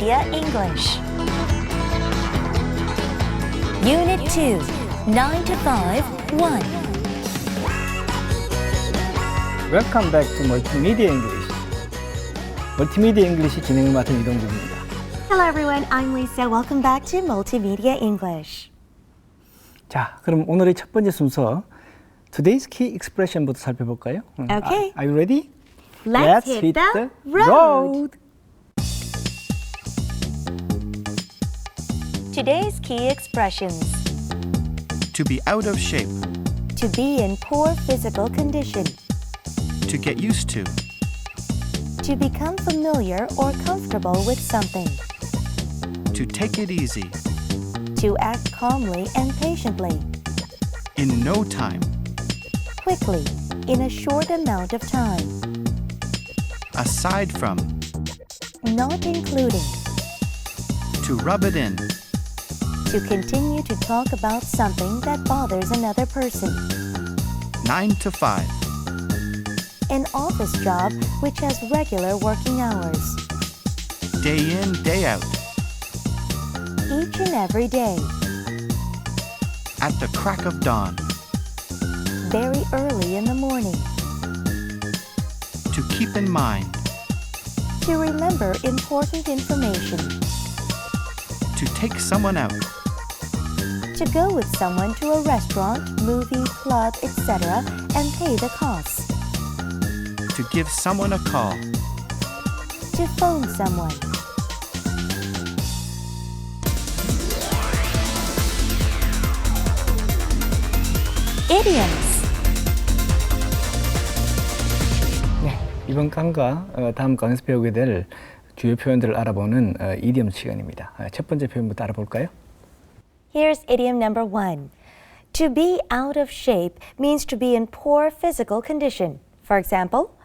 Multimedia English. Unit 2, 9 to 5, 1. Welcome back to Multimedia English. 멀티미디어 잉글리시 진행을 맡은 이동국입니다. Hello everyone, I'm Lisa. Welcome back to Multimedia English. 자, 그럼 오늘의 첫 번째 순서 Today's Key Expression부터 살펴볼까요? 음, Okay. Are, are you ready? Let's, hit, the, road. Today's key expressions. To be out of shape. To be in poor physical condition. To get used to. To become familiar or comfortable with something. To take it easy. To act calmly and patiently. In no time. Quickly, in a short amount of time. Aside from. Not including. To rub it in. To continue to talk about something that bothers another person. 9 to 5. An office job which has regular working hours. Day in, day out. Each and every day. At the crack of dawn. Very early in the morning. To keep in mind. To remember important information. To take someone out. To go with someone to a restaurant, movie, club, etc. and pay the costs. To give someone a call. To phone someone. Idioms. 네, 이번 강과 어, 다음 강에서 배우게 될 주요 표현들을 알아보는 어, 이디엄 시간입니다. 어, 첫 번째 표현부터 알아볼까요? Here's idiom number one. To be out of shape means to be in poor physical condition. For example,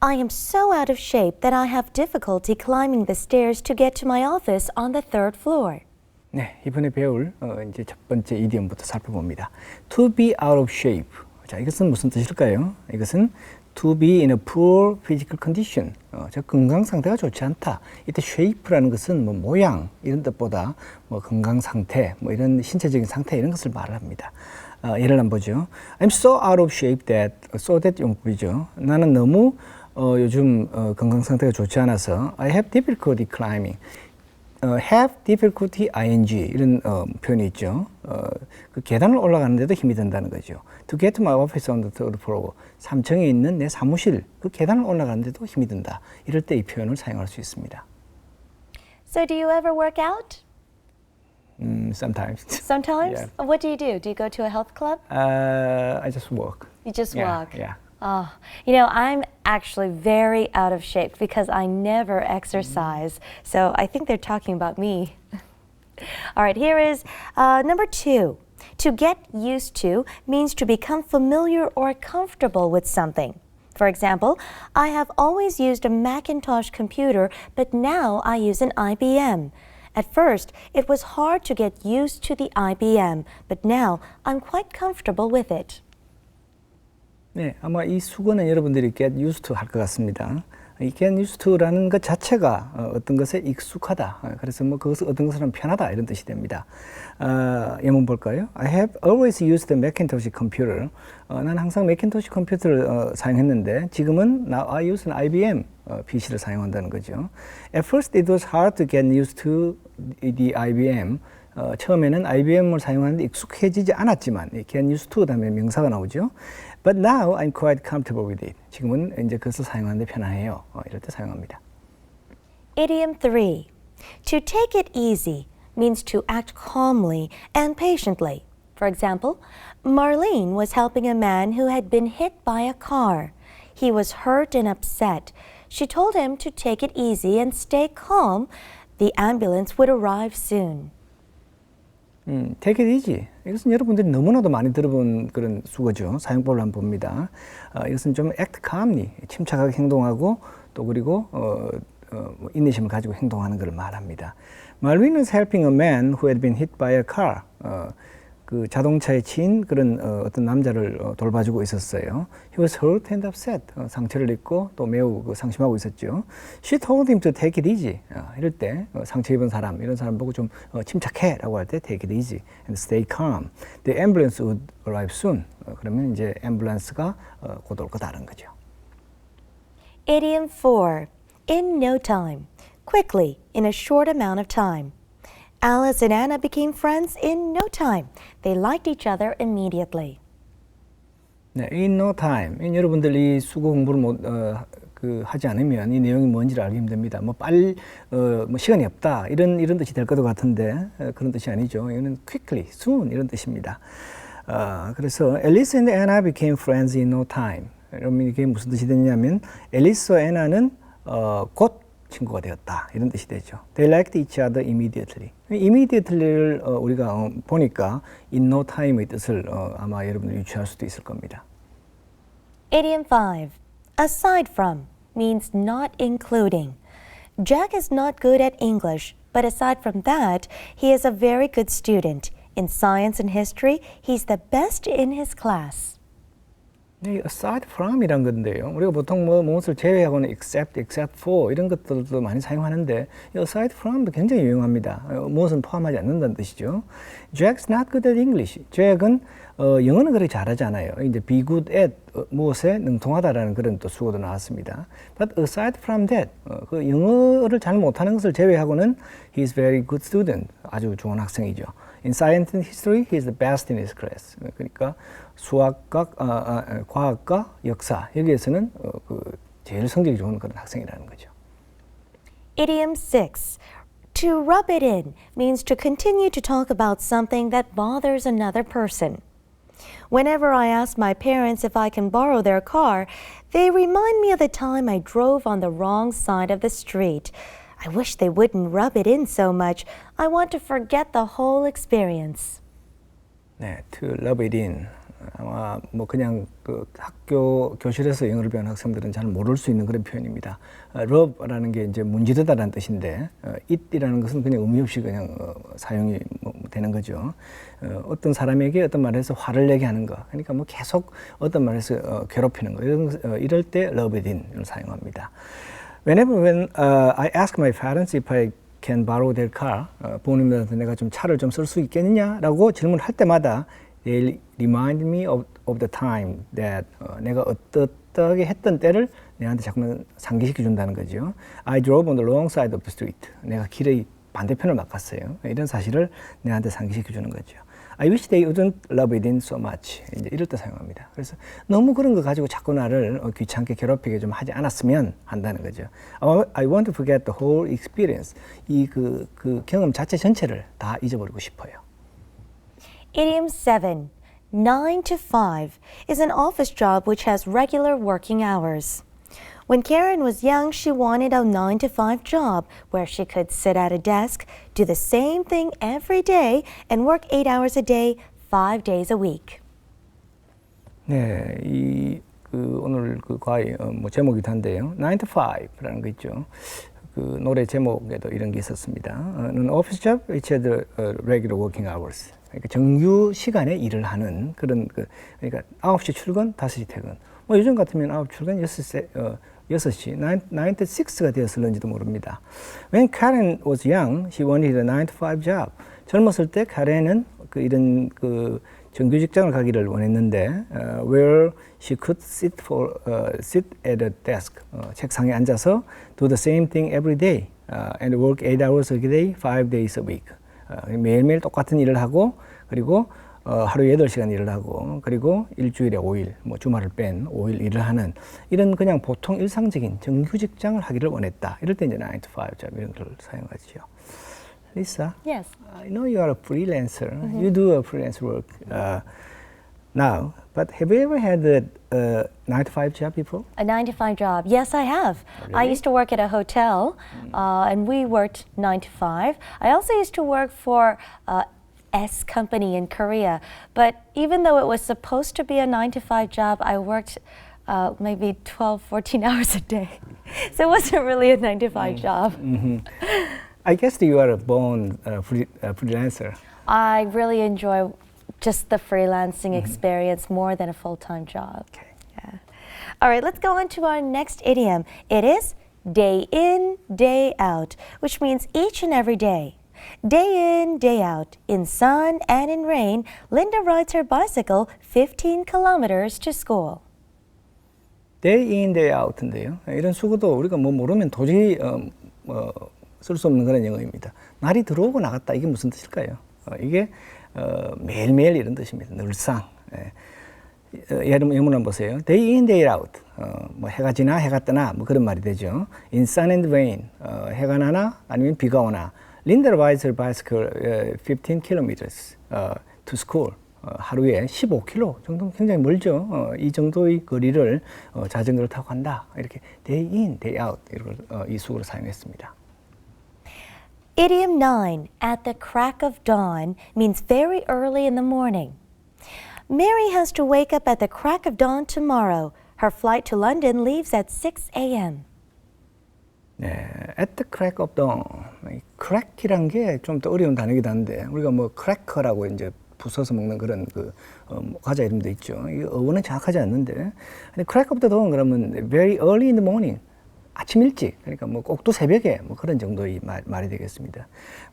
I am so out of shape that I have difficulty climbing the stairs to get to my office on the third floor. 네, 이번에 배울 어, 이제 첫 번째 이디엄부터 살펴봅니다. To be out of shape. 자, 이것은 무슨 뜻일까요? 이것은 to be in a poor physical condition. 어, 저 건강 상태가 좋지 않다. 이때 shape라는 것은 뭐 모양 이런 뜻보다 뭐 건강 상태, 뭐 이런 신체적인 상태 이런 것을 말합니다. 어, 예를 한번 보죠. I'm so out of shape that so that 용법이죠. 나는 너무 어, 요즘 어, 건강 상태가 좋지 않아서 I have difficulty climbing. 어, have difficulty ing 이런 어, 표현이 있죠. 어, 그 계단을 올라가는데도 힘이 든다는 거죠. To get to my office on the third floor. 3층에 있는 내 사무실 그 계단을 올라가는데도 힘이 든다. 이럴 때 이 표현을 사용할 수 있습니다. So, do you ever work out? 음, sometimes. Sometimes? Yeah. What do you do? Do you go to a health club? Uh, I just walk. You just Yeah, walk. yeah. Oh, you know, I'm actually very out of shape because I never exercise. So I think they're talking about me. All right, here is uh, number two. To get used to means to become familiar or comfortable with something. For example, I have always used a Macintosh computer, but now I use an IBM. At first, it was hard to get used to the IBM, but now I'm quite comfortable with it. 네, 아마 이 수거는 여러분들이 get used to 할 것 같습니다. 이 get used to라는 것 자체가 어, 어떤 것에 익숙하다. 어, 그래서 뭐 그것을 어떤 하면 편하다 이런 뜻이 됩니다. 어, 예문 볼까요? I have always used the Macintosh computer. 어, 난 항상 매킨토시 컴퓨터를 어, 사용했는데 지금은 now I use an IBM 어, PC를 사용한다는 거죠. At first it was hard to get used to the IBM. 어, 처음에는 IBM을 사용하는데 익숙해지지 않았지만 이 get used to 다음에 명사가 나오죠. But now I'm quite comfortable with it. 지금은 이제 그것을 사용하는데 편안해요. 어, 이럴 때 사용합니다. Idiom 3. To take it easy means to act calmly and patiently. For example, Marlene was helping a man who had been hit by a car. He was hurt and upset. She told him to take it easy and stay calm. The ambulance would arrive soon. 음, it easy. 이것은 여러분들이 너무나도 많이 들어본 그런 수거죠. 사용법을 한번 봅니다. 어, 이것은 좀 act calmly, 침착하게 행동하고 또 그리고 어, 어, 뭐 인내심을 가지고 행동하는 것을 말합니다. Marlene was helping a man who had been hit by a car. 어, 그 자동차에 치인 그런 어, 어떤 남자를 어, 돌봐주고 있었어요. He was hurt and upset. 어, 상처를 입고 또 매우 그 상심하고 있었죠. She told him to take it easy. 어, 이럴 때 어, 상처 입은 사람 이런 사람 보고 좀 어, 침착해라고 할 때 take it easy and stay calm. The ambulance would arrive soon. 어, 그러면 이제 앰뷸런스가 어, 곧올 거다라는 거죠. Idiom 4. In no time. Quickly, in a short amount of time. Alice and Anna became friends in no time. They liked each other immediately. 네, in no time. 이 여러분들 이 수고 공부를 못, 어, 그 하지 않으면 이 내용이 뭔지를 알기 힘듭니다. 뭐 빨리 어, 뭐 시간이 없다 이런 이런 뜻이 될 것도 같은데 어, 그런 뜻이 아니죠. 이거는 quickly, soon 이런 뜻입니다. 어, 그래서 Alice and Anna became friends in no time. 그러면 이게 무슨 뜻이 되냐면 앨리스와 애나는 어, 곧 친구가 되었다 이런 뜻이 되죠. They liked each other immediately. immediately를 어, 우리가 어, 보니까 in no time의 뜻을 어, 아마 여러분들 유추할 수도 있을 겁니다. Idiom 5. Aside from means not including. Jack is not good at English, but aside from that, he is a very good student. In science and history, he's the best in his class. 네, aside from이란 건데요. 우리가 보통 뭐 무엇을 제외하고는 except, except for 이런 것들도 많이 사용하는데 이 aside from도 굉장히 유용합니다. 어, 무엇은 포함하지 않는다는 뜻이죠. Jack's not good at English. 잭은 어, 영어는 그렇게 잘하지 않아요. 이제 be good at 어, 무엇에 능통하다라는 그런 또 수고도 나왔습니다. But aside from that, 어, 그 영어를 잘 못하는 것을 제외하고는 he is very good student. 아주 좋은 학생이죠. In science and history, he is the best in his class. 그러니까 수학과, 아, 아, 과학과 역사 여기에서는 어, 그 제일 성적이 좋은 그런 학생이라는 거죠. Idiom 6. To rub it in means to continue to talk about something that bothers another person. Whenever I ask my parents if I can borrow their car, they remind me of the time I drove on the wrong side of the street. I wish they wouldn't rub it in so much. I want to forget the whole experience. 네, to rub it in. 아마 뭐 그냥 그 학교 교실에서 영어를 배우는 학생들은 잘 모를 수 있는 그런 표현입니다. 어, rub라는 게 이제 문지르다라는 뜻인데 어, it이라는 것은 그냥 의미 없이 그냥 어, 사용이 뭐 되는 거죠. 어, 어떤 사람에게 어떤 말을 해서 화를 내게 하는 거. 그러니까 뭐 계속 어떤 어, 괴롭히는 거. 이런 어, 이럴 때 rub in을 사용합니다. Whenever when I ask my parents if I can borrow their car, 어, 부모님들한테 내가 좀 차를 좀 쓸 수 있겠느냐라고 질문할 때마다 they remind me of, of the time that 어, 내가 어떻게 했던 때를 내한테 자꾸만 상기시켜 준다는 거죠. I drove on the wrong side of the street. 내가 길의 반대편을 막았어요. 이런 사실을 내한테 상기시켜 주는 거죠. I wish they wouldn't rub it in so much. 이제 이럴 때 사용합니다. 그래서 너무 그런 거 가지고 자꾸 나를 어, 귀찮게 괴롭히게 좀 하지 않았으면 한다는 거죠. I want to forget the whole experience. 이 그 그 경험 자체 전체를 다 잊어버리고 싶어요. Idiom 7. 9 to 5 is an office job which has regular working hours. When Karen was young, she wanted a 9 to 5 job where she could sit at a desk, do the same thing every day, and work 8 hours a day, 5 days a week. 네, 이 그 오늘 그 과의 어, 뭐 제목이기도 한데요. 9 to 5라는 거 있죠. 그 노래 제목에도 이런 게 있었습니다. 어, an office job which had uh, regular working hours. 그러니까 정규 시간에 일을 하는 그런 그 그러니까 9시 출근, 5시 퇴근. 뭐 요즘 같으면 9시 출근, 6시 어, 6시, 9, 9 to 6가 되었을는지도 모릅니다. When Karen was young, she wanted a 9 to 5 job. 젊었을 때 카렌은 그 이런 그 정규 직장을 가기를 원했는데 uh, where she could sit for uh, sit at a desk 어, 책상에 앉아서 do the same thing every day uh, and work 8 hours a day, 5 days a week. 어, 매일매일 똑같은 일을 하고 그리고 어, 하루에 8시간 일을 하고 그리고 일주일에 5일, 뭐 주말을 뺀 5일 일을 하는 이런 그냥 보통 일상적인 정규 직장을 하기를 원했다. 이럴 때 이제 9 to 5 job 이런 걸 사용하죠. Lisa, Yes. I know you are a freelancer. You do a freelance work uh, now, but have you ever had a uh, nine to five job before? A 9 to 5 job. Yes, I have. I used to work at a hotel, uh, and we worked 9 to 5. I also used to work for uh, S company in Korea. But even though it was supposed to be a 9 to 5 job, I worked uh, maybe 12, 14 hours a day. So it wasn't really a 9 to 5 job. I guess you are a born uh, free, uh, freelancer. I really enjoy just the freelancing experience more than a full time job. Okay. Yeah. All right, let's go on to our next idiom. It is day in, day out, which means each and every day. Day in, day out, in sun and in rain, Linda rides her bicycle 15 kilometers to school. day in, day out인데요. 이런 수고도 우리가 뭐 모르면 도저히 어, 어, 쓸 수 없는 그런 영어입니다. 날이 들어오고 나갔다 이게 무슨 뜻일까요? 어, 이게 어, 매일매일 이런 뜻입니다. 늘상. 예. 어, 예를 영문 한번 보세요. day in, day out. 어, 뭐 해가 지나 해가 뜨나 뭐 그런 말이 되죠. in sun and rain. 어, 해가 나나 아니면 비가 오나. Linda rides her bicycle uh, 15 kilometers uh, to school. 어, 하루에 15km 정도 굉장히 멀죠. 어, 이 정도의 거리를 어, 자전거를 타고 간다. 이렇게 day in, day out 어, 이 수구로 사용했습니다. Idiom 9, at the crack of dawn, means very early in the morning. Mary has to wake up at the crack of dawn tomorrow. Her flight to London leaves at 6 a.m. 네, at the crack of dawn. 이 crack이란 게 좀 더 어려운 단어이기도 한데 우리가 뭐 cracker라고 이제 부숴서 먹는 그런 그 어, 뭐 과자 이름도 있죠. 이 어원은 정확하지 않는데 근데 crack of the dawn 그러면 very early in the morning. 아침 일찍 그러니까 뭐꼭또 새벽에 뭐 그런 정도의 말, 말이 되겠습니다.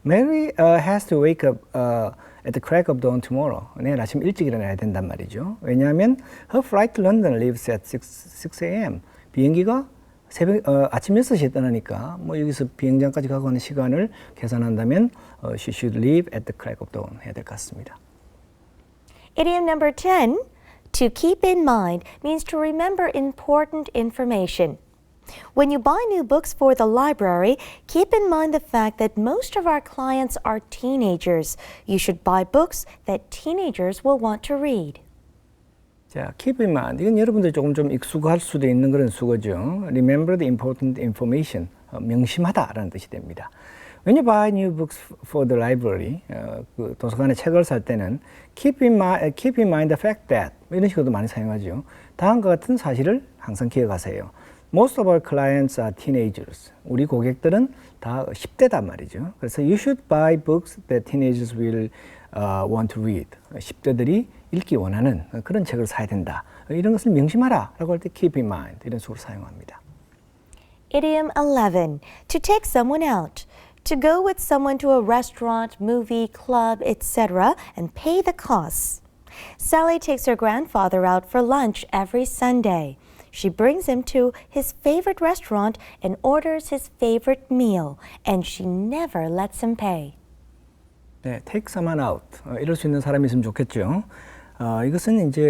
Mary uh, has to wake up uh, at the crack of dawn tomorrow. 내일 아침 일찍 일어나야 된단 말이죠. 왜냐하면 her flight to London leaves at 6, 6 a.m. 비행기가 새벽 어, 아침 6시에 떠나니까 뭐 여기서 비행장까지 가고 하는 시간을 계산한다면 어, she should leave at the crack of dawn 해야 될 것 같습니다. Idiom number 10, to keep in mind, means to remember important information. When you buy new books for the library, keep in mind the fact that most of our clients are teenagers. You should buy books that teenagers will want to read. 자, keep in mind. 이건 여러분들 조금 좀 익숙할 수도 있는 그런 수거죠. Remember the important information. 어, 명심하다라는 뜻이 됩니다. When you buy new books for the library, 어, 그 도서관에 책을 살 때는 keep in mind, keep in mind the fact that 이런 식으로도 많이 사용하죠. 다음과 같은 사실을 항상 기억하세요. Most of our clients are teenagers. 우리 고객들은 다 10대단 말이죠. 그래서 you should buy books that teenagers will uh, want to read. 10대들이 읽기 원하는 그런 책을 사야 된다. 이런 것을 명심하라 라고 할 때 keep in mind 이런 식으로 사용합니다. Idiom 11, to take someone out. To go with someone to a restaurant, movie, club, etc., and pay the costs. Sally takes her grandfather out for lunch every Sunday. She brings him to his favorite restaurant and orders his favorite meal, and she never lets him pay. 네, take someone out. 어, 이럴 수 있는 사람이 있으면 좋겠죠. 어, 이것은 이제